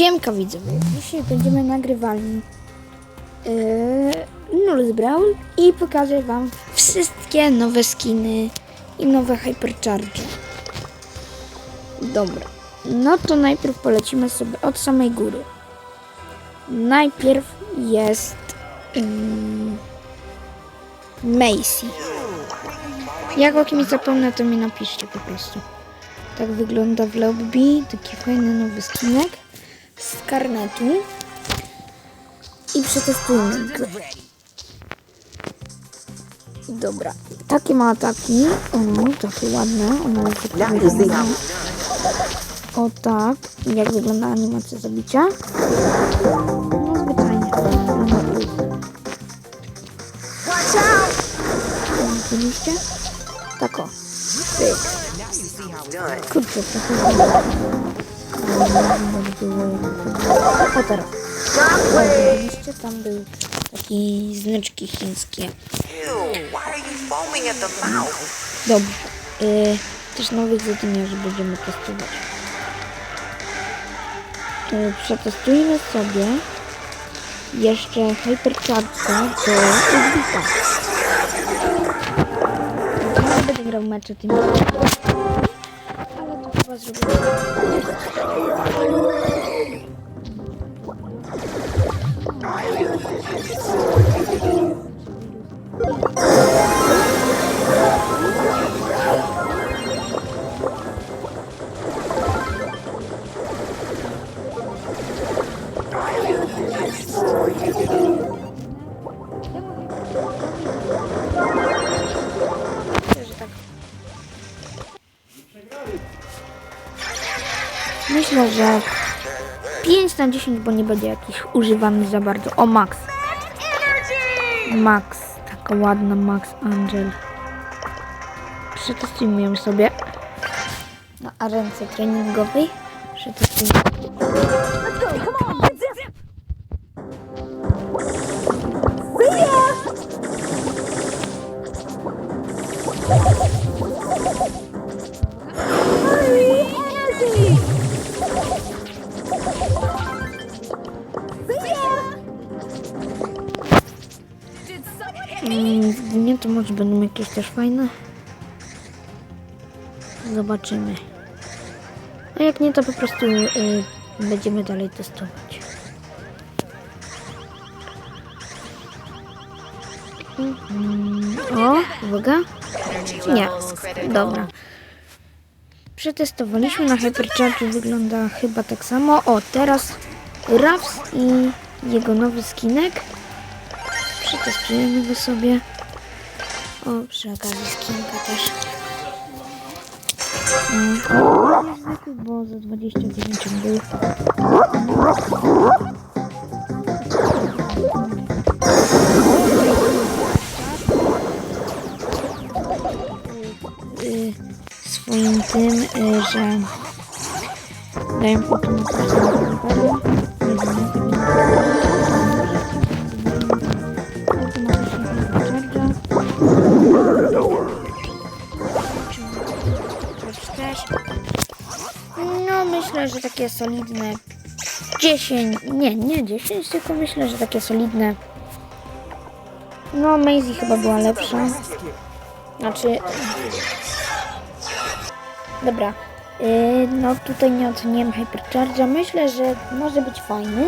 Siemka widzowie, dzisiaj będziemy nagrywali yy, Nulls Brown i pokażę wam wszystkie nowe skiny i nowe hypercharge. Dobra, no to najpierw polecimy sobie od samej góry. Najpierw jest yy, Macy. Jak o kimś zapomnę, to mi napiszcie po prostu. Tak wygląda w lobby, taki fajny nowy skinek z karnetu i przetestujmy go. Dobra, takie ma ataki, o, takie ładne, one wyglądają. O tak, jak wygląda animacja zabicia. No zwyczajnie. Widzieliście? Tak o. Kurczę, trochę o teraz. Oczywiście tam był taki znaczki chińskie. Dobrze. Y, też nowych zadymiarzy będziemy testować. Y, przetestujmy sobie jeszcze Hypercharge'a do Udwika. Ja będę grał mecze to chyba zrobię. Myślę, na 10, bo nie będzie jakiś używany za bardzo. O, Max. Max. Taka ładna Max Angel. Przetestujmy ją sobie na arence treningowej. Też fajne. Zobaczymy. A jak nie, to po prostu y, będziemy dalej testować. Mhm. O, uwaga. Nie, dobra. Przetestowaliśmy na Hypercharge, wygląda chyba tak samo. O, teraz Rafs i jego nowy skinek. Przetestujemy go sobie. O, przy okazji skinka też. Mm, o, jest zwykły, bo za 29 on był. Y, swoim tym, y, że dają potem na myślę, że takie solidne 10, nie, nie 10, tylko myślę, że takie solidne. No Maisie chyba była lepsza. Znaczy... Dobra. Yy, no tutaj nie oceniłem Hypercharge'a. Myślę, że może być fajny.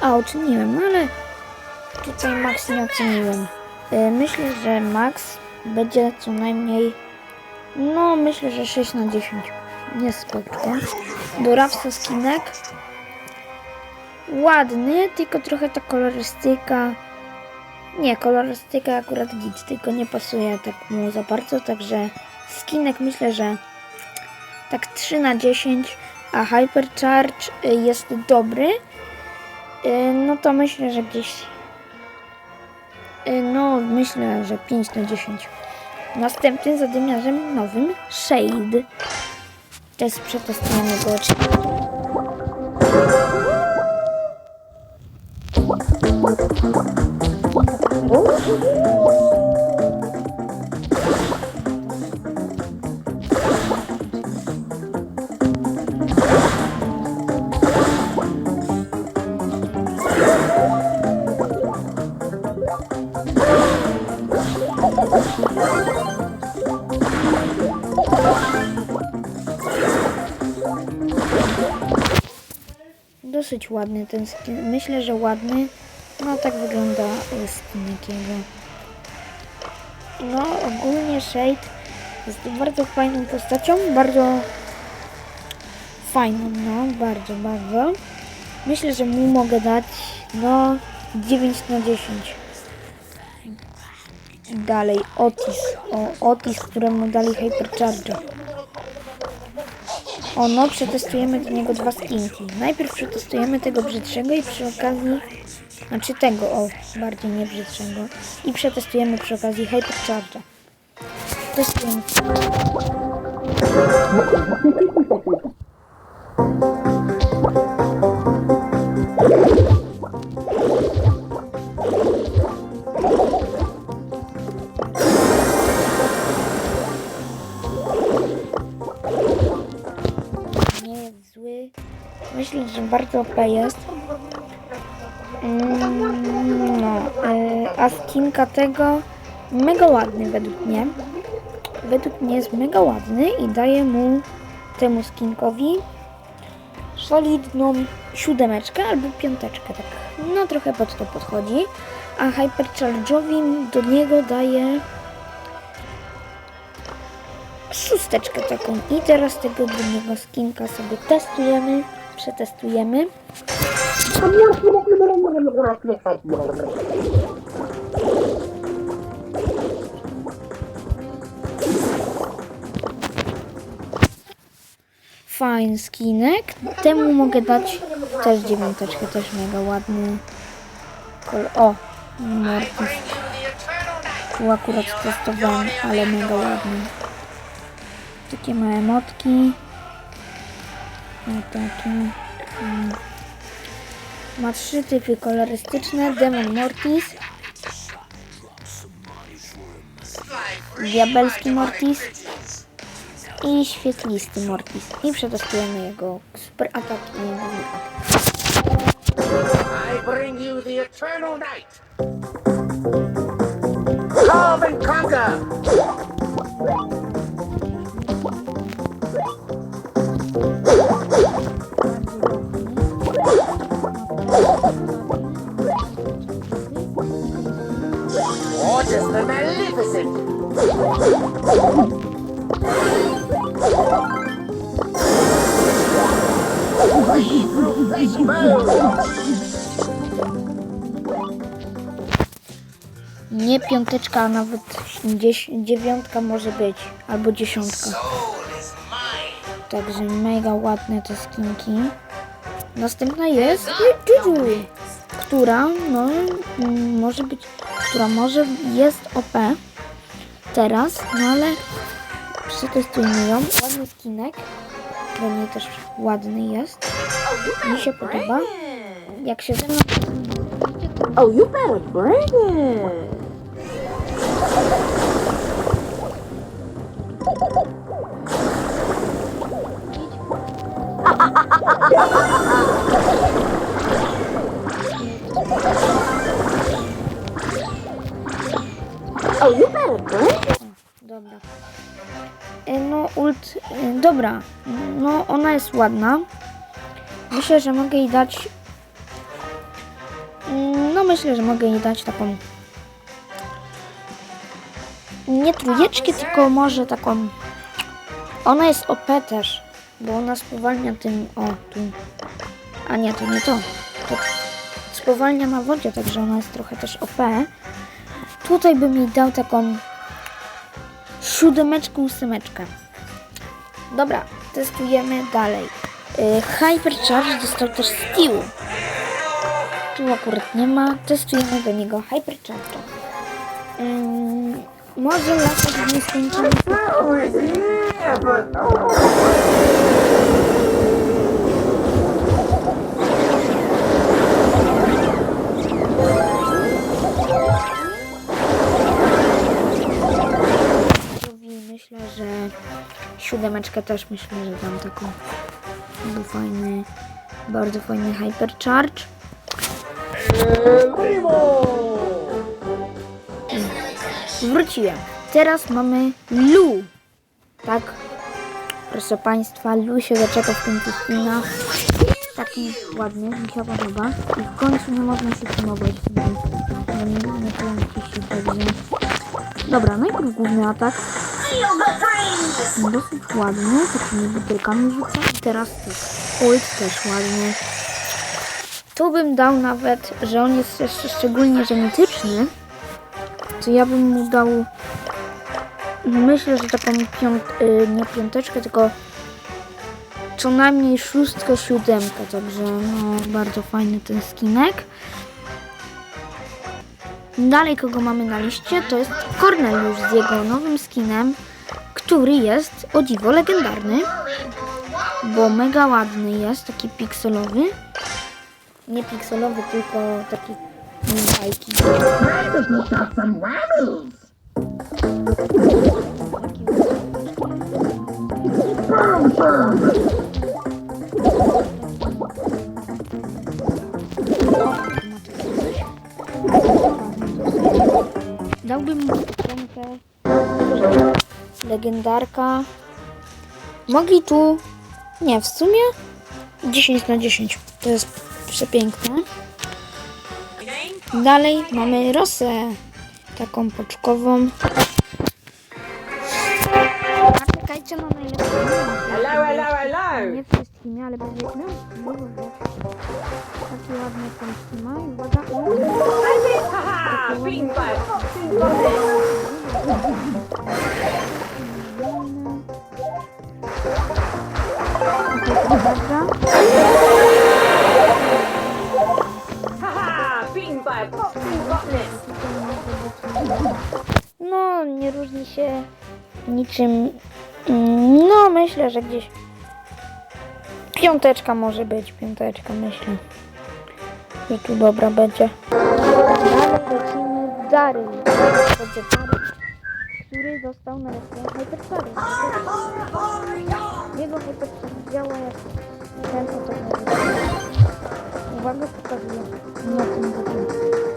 A, oceniłem, ale tutaj Max nie oceniłem. Yy, myślę, że Max będzie co najmniej no, myślę, że 6 na 10. Nie spoko. Do Rafsa skinek. Ładny, tylko trochę ta kolorystyka. Nie, kolorystyka akurat git, tylko nie pasuje tak mu za bardzo, także skinek myślę, że tak 3 na 10, a Hypercharge y, jest dobry. Y, No to myślę, że gdzieś. y, No, myślę, że 5 na 10. Następnym zadymiarzem nowym Shade. Też przetestujemy go oczywiście. Ładny ten skin. Myślę, że ładny. No tak wygląda skinek jego. No ogólnie Shade jest bardzo fajną postacią. Bardzo fajną, no bardzo, bardzo. Myślę, że mu mogę dać no 9 na 10. Dalej Otis. O, Otis, któremu dali Hypercharger. O, no przetestujemy do niego dwa skinki. Najpierw przetestujemy tego brzydszego i przy okazji... Znaczy tego, o, bardziej nie brzydszego. I przetestujemy przy okazji Hypercharger. Testujemy. Nie bardzo OP jest. Mm, no, a skinka tego mega ładny według mnie. Według mnie jest mega ładny i daje mu temu skinkowi solidną siódemeczkę albo piąteczkę, tak. No trochę pod to podchodzi. A Hypercharge'owi do niego daje szósteczkę taką. I teraz tego drugiego skinka sobie testujemy, przetestujemy. Fajny skinek. Temu mogę dać też dziewiąteczkę, też mega ładny. O, Mortis. Tu akurat testowałem, ale mega ładny. Takie małe motki. O takie. Mm. Ma trzy typy kolorystyczne. Demon Mortis. Diabelski Mortis. I świetlisty Mortis. I przetestujemy jego super atak i. I bring you the eternal night. Love and conquer. Nie piąteczka, a nawet dziewiątka może być. Albo dziesiątka. Także mega ładne te skinki. Następna jest Juju, która no mm, może być, która może jest OP teraz, no ale przetestujmy ją. Ładny skinek, dla mnie też ładny jest. Mi się podoba. Jak się ze mną Oh, you better bring it. Oh, you better bring Dobra. No, ona jest ładna. Myślę, że mogę jej dać. No, myślę, że mogę jej dać taką. Nie trójeczkę, tylko może taką. Ona jest OP też, bo ona spowalnia tym. O, tu. A nie, to nie to. To spowalnia na wodzie, także ona jest trochę też OP. Tutaj bym jej dał taką siódemeczkę, ósemeczkę. Dobra, testujemy dalej. Yy, Hypercharge dostał też Steel. Tu akurat nie ma. Testujemy do niego Hypercharge. Yy, może latać w nieskończoność. I myślę, że siódemeczkę też myślę, że dam taką. Był fajny, bardzo fajny Hypercharge. Wróciłem. Teraz mamy Lu. Tak, proszę Państwa, Lu się doczekał w końcu skina. Tak taki ładny, mi się podoba. I w końcu nie można się filmować z nim. Bo nie, nie kręci się także. Dobra, najpierw główny atak. Dosyć ładny, takimi butelkami rzuca. I teraz tyk. Ult też ładny. Tu bym dał nawet, że on jest jeszcze szczególnie, że mityczny. To ja bym mu dał myślę, że taką piąt, y, nie piąteczkę, tylko co najmniej szóstkę, siódemkę, także no, bardzo fajny ten skinek. Dalej kogo mamy na liście, to jest Cornelius z jego nowym skinem, który jest o dziwo legendarny, bo mega ładny jest, taki pikselowy. Nie pikselowy, tylko taki bajki. Dałbym mu ósemkę. Legendarka. Mogli tu... Nie, w sumie 10 na 10. To jest przepiękne. Dalej mamy Rosę. Taką poczkową. Nie wszystkimi, ale no, Takie ładne kąski ma. I Uwaga. Haha! No, nie różni się niczym. mm, No, myślę, że gdzieś piąteczka może być. Piąteczka, myślę. Że tu dobra będzie. Dalej lecimy z Dary. Będzie Dary, który dostał na rękę Hypercharge. Jego Hypercharge działa jak ten oto. Uwaga, pokazuję. Na tym wygląda.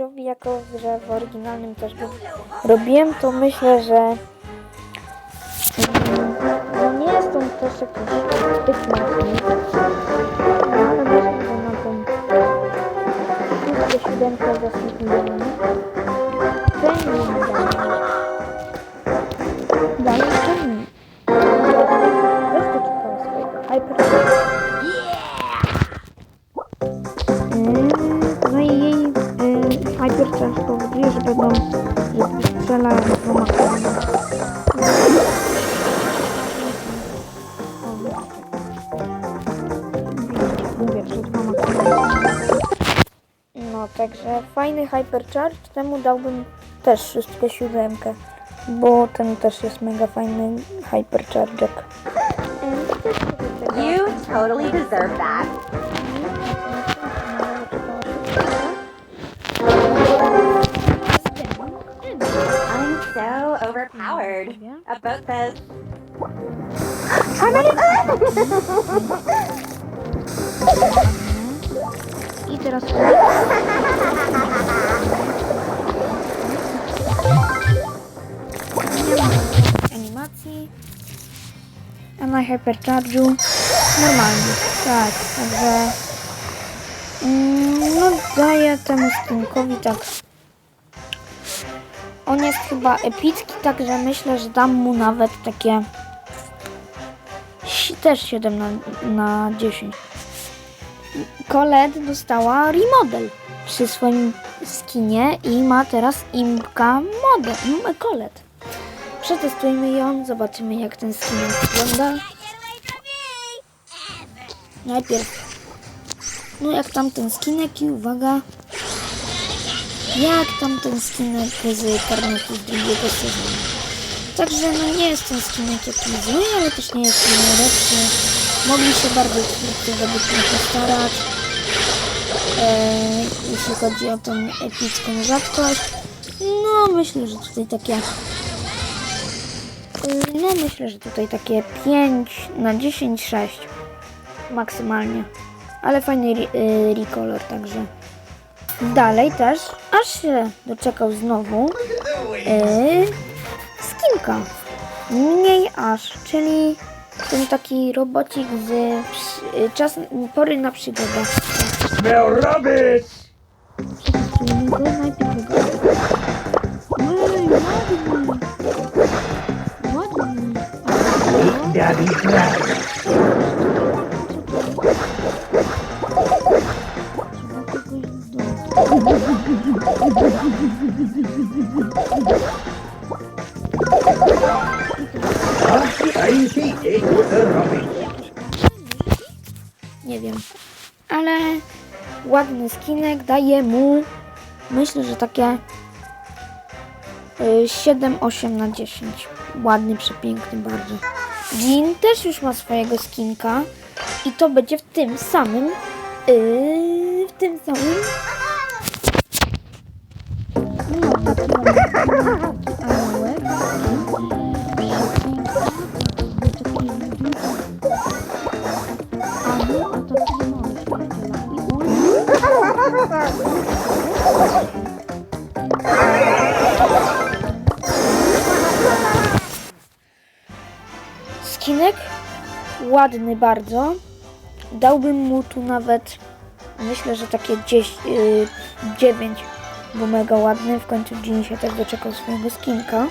Hypercharge'owi jako, że w oryginalnym też go robiłem, to myślę, że no nie jest on też jakiś No, także fajny Hypercharge, temu dałbym też szóstkę, siódemkę, bo ten też jest mega fajny Hypercharge'ek. You totally deserve that. I'm so overpowered. A boat says, I teraz animacji. A na Hypercharge'u normalnie. Tak, także mm, no daję temu skinkowi tak. On jest chyba epicki, także myślę, że dam mu nawet takie też 7 na, na 10. Colette dostała remodel przy swoim skinie i ma teraz imka model, Colette. Przetestujmy ją, zobaczymy jak ten skinek wygląda. Najpierw, no jak tam ten skinek i uwaga, jak tam ten skinek z karnetu z drugiego sezonu. Także no nie jest ten skinek jakiś zły, ale też nie jest najlepszy. Mogli się bardzo twórcy według mnie postarać. E, jeśli chodzi o tą epicką rzadkość. No, myślę, że tutaj takie... No, myślę, że tutaj takie 5 na 10, 6 maksymalnie. Ale fajny y, recolor, także. Dalej też, aż się doczekał znowu y, skinka. Mniej aż, czyli ten taki robocik z czas, pory na przygodę. Smell rubbish! Przetestujemy go najpierw go. Ej, ładny. Ładny. A Daddy crap. ładny skinek daje mu myślę, że takie y, 7-8 na 10. Ładny, przepiękny bardzo. Jean też już ma swojego skinka i to będzie w tym samym yy, w tym samym no taki Skinek ładny bardzo. Dałbym mu tu nawet, myślę, że takie 10, yy, 9, bo mega ładny. W końcu Jean się też doczekał swojego skinka.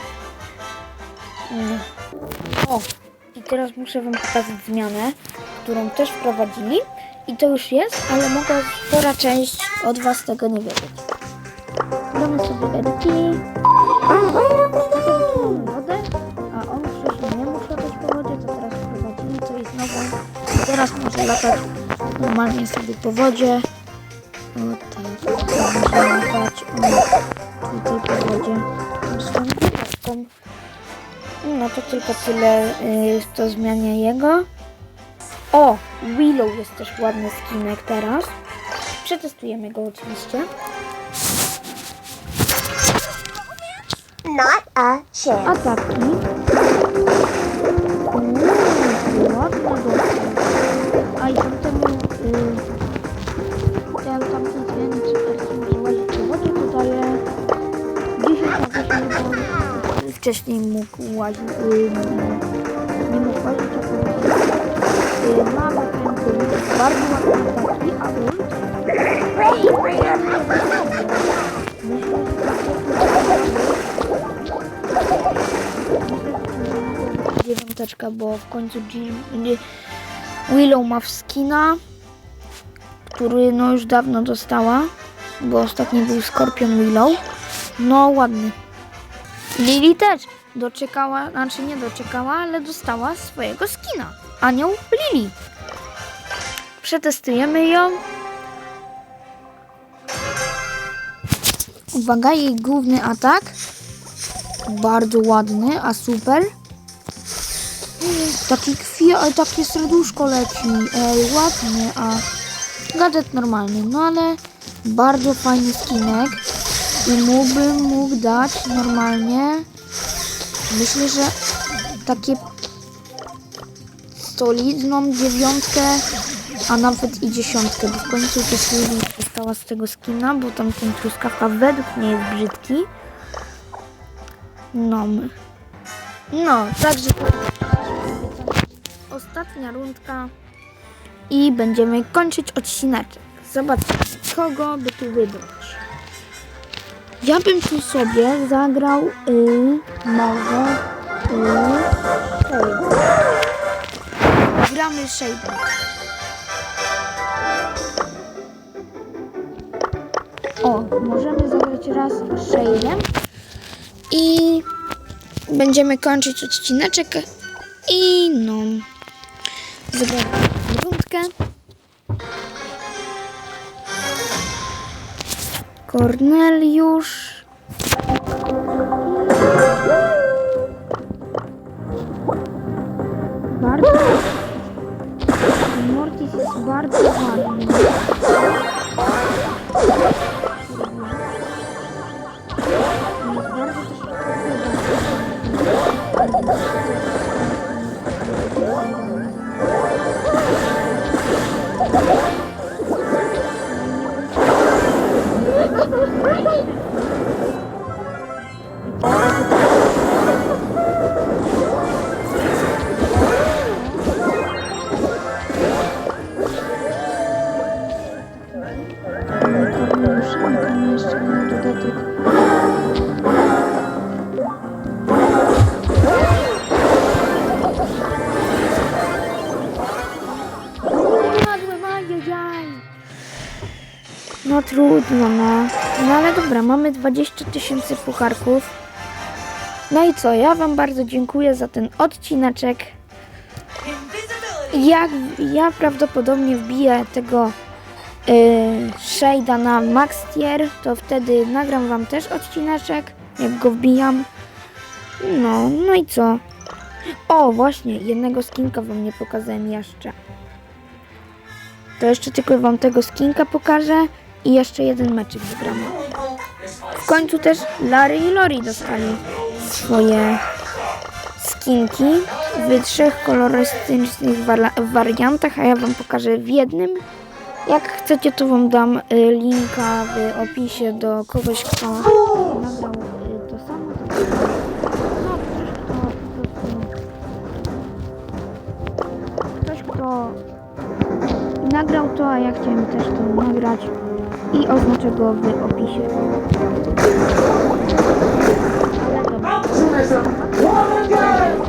No. O, i teraz muszę Wam pokazać zmianę, którą też wprowadzili. I to już jest, ale mogę spora część od Was tego nie wiedzieć. Damy sobie edki. wodę, a on wcześniej nie mógł latać po wodzie, to teraz wprowadzili, co jest nowe. I teraz może latać normalnie sobie po wodzie. O tak, może latać o, tutaj po wodzie. No to tylko tyle yy, to zmianie jego. O, Willow jest też ładny skinek teraz. Przetestujemy go oczywiście. Not a chance. Ataki. Ładny dostał. A i tamtemu... Ten tamten zmiennik super może łazić wodzie, to daje 10 na 10, bo wcześniej mógł łazić, yy, ma zakręty, bardzo ataki, a ult dziewiąteczka, bo w końcu Willow ma w skina, który no już dawno dostała, bo ostatni był Scorpion Willow. No ładny. Lily też doczekała, znaczy nie doczekała, ale dostała swojego skina. Anioł Lily. Przetestujemy ją. Uwaga, jej główny atak. Bardzo ładny, a super. Taki kwie, takie serduszko leci. Ej, ładnie, a gadżet normalny. No ale bardzo fajny skinek. I mógłbym mógł dać normalnie. Myślę, że takie solidną dziewiątkę, a nawet i dziesiątkę, bo w końcu też Lili dostała z tego skina, bo tamten truskawka według mnie jest brzydki. No. No, także to ostatnia rundka i będziemy kończyć odcineczek. Zobaczmy, kogo by tu wybrać. Ja bym tu sobie zagrał y, może y. Gramy Shader. O, możemy zagrać raz Shaderem i będziemy kończyć odcineczek i no zagramy rundkę. Korneliusz. Bardzo tysięcy pucharków. No i co, ja wam bardzo dziękuję za ten odcineczek. Jak ja prawdopodobnie wbiję tego yy, Shade'a na Max Tier, to wtedy nagram wam też odcineczek, jak go wbijam. No, no i co? O, właśnie, jednego skinka wam nie pokazałem jeszcze. To jeszcze tylko wam tego skinka pokażę i jeszcze jeden meczyk wygramy. W końcu też Larry i Lori dostali swoje skinki w trzech kolorystycznych wariantach, a ja wam pokażę w jednym. Jak chcecie, to wam dam y, linka w opisie do kogoś, kto nagrał y, to samo. No, ktoś, kto nagrał to, a ja chciałem też to nagrać i oznaczę go w opisie.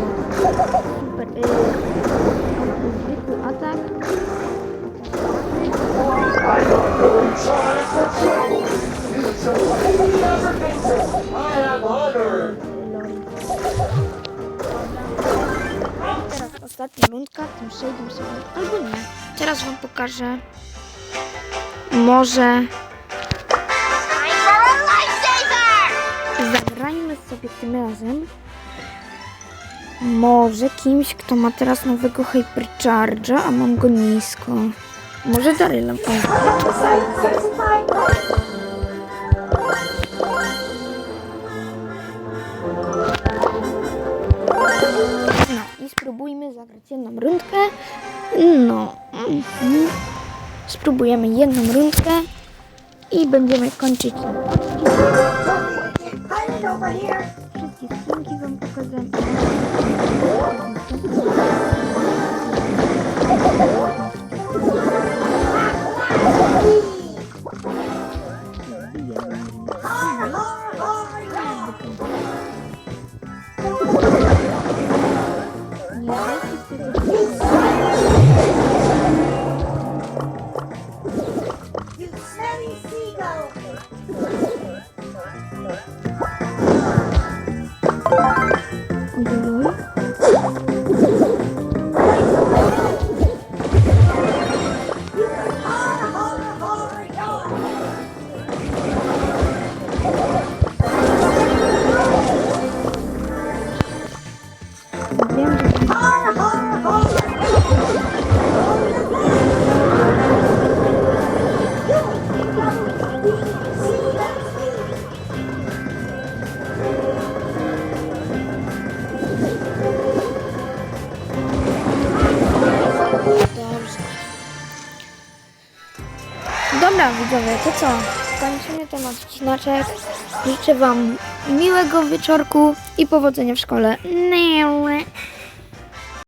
Super. Y, zwykły atak. Teraz ostatnia rundka, tym shade'em sobie, albo nie. Teraz wam pokażę. Może zagrajmy sobie tym razem. Może kimś, kto ma teraz nowego Hypercharge'a, a mam go nisko. Może Darylem. No i spróbujmy zagrać jedną rundkę. No. mhm. Spróbujemy jedną rundkę i będziemy kończyć. Wszystkie skinki wam pokazałem. Ayan. To co? Kończymy ten odcinaczek. Życzę Wam miłego wieczorku i powodzenia w szkole. Nie.